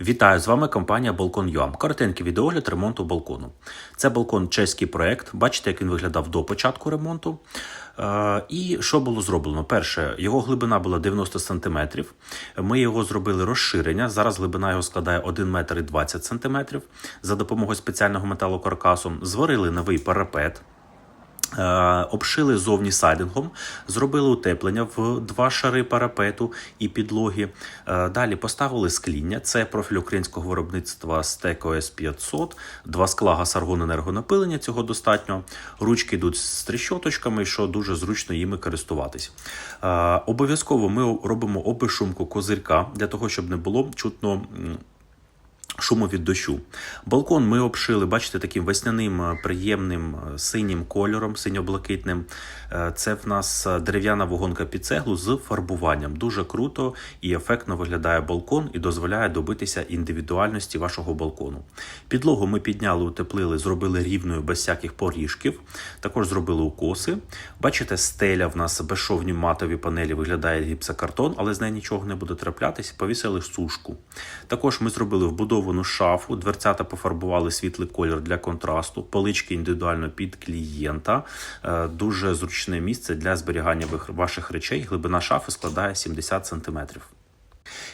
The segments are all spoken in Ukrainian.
Вітаю з вами компанія Balkon.ua. Коротенький відеогляд ремонту балкону. Це балкон чеський проект. Бачите, як він виглядав до початку ремонту. Е, І що було зроблено? Перше, його глибина була 90 см. Ми його зробили розширення. Зараз глибина його складає 1 метр і 20 см. За допомогою спеціального металокаркасу зварили новий парапет. Е, Обшили зовні сайдингом, зробили утеплення в два шари парапету і підлоги. Е, Далі поставили скління. Це профіль українського виробництва Стек ОС 500, два скла гасаргон енергонапилення. Цього достатньо. Ручки йдуть з тріщоточками, що дуже зручно їми користуватись. Е, Обов'язково ми робимо обешумку козирка для того, щоб не було чутно. Шуму від дощу. Балкон ми обшили, бачите, таким весняним е, приємним е, синім кольором, синьо-блакитним. Е, Це в нас дерев'яна вагонка під цеглу з фарбуванням. Дуже круто і ефектно виглядає балкон і дозволяє добитися індивідуальності вашого балкону. Підлогу ми підняли, утеплили, зробили рівною без всяких поріжків. Також зробили укоси. Бачите, стеля в нас безшовні матові панелі виглядає гіпсокартон, але з неї нічого не буде траплятись. Повісили сушку. Також ми зробили вбудовану шафу, дверцята пофарбували світлий колір для контрасту, полички індивідуально під клієнта. Е, Дуже зручне місце для зберігання ваших речей. Глибина шафи складає 70 см.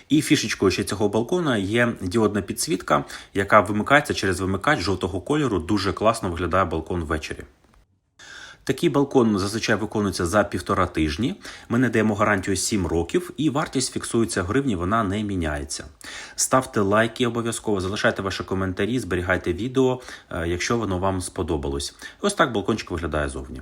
І фішечкою ще цього балкона є діодна підсвітка, яка вимикається через вимикач жовтого кольору. Дуже класно виглядає балкон ввечері. Такий балкон зазвичай виконується за півтора тижні. Ми не даємо гарантію 7 років, і вартість фіксується в гривні, вона не міняється. Ставте лайки обов'язково, залишайте ваші коментарі, зберігайте відео, е, якщо воно вам сподобалось. Ось так балкончик виглядає зовні.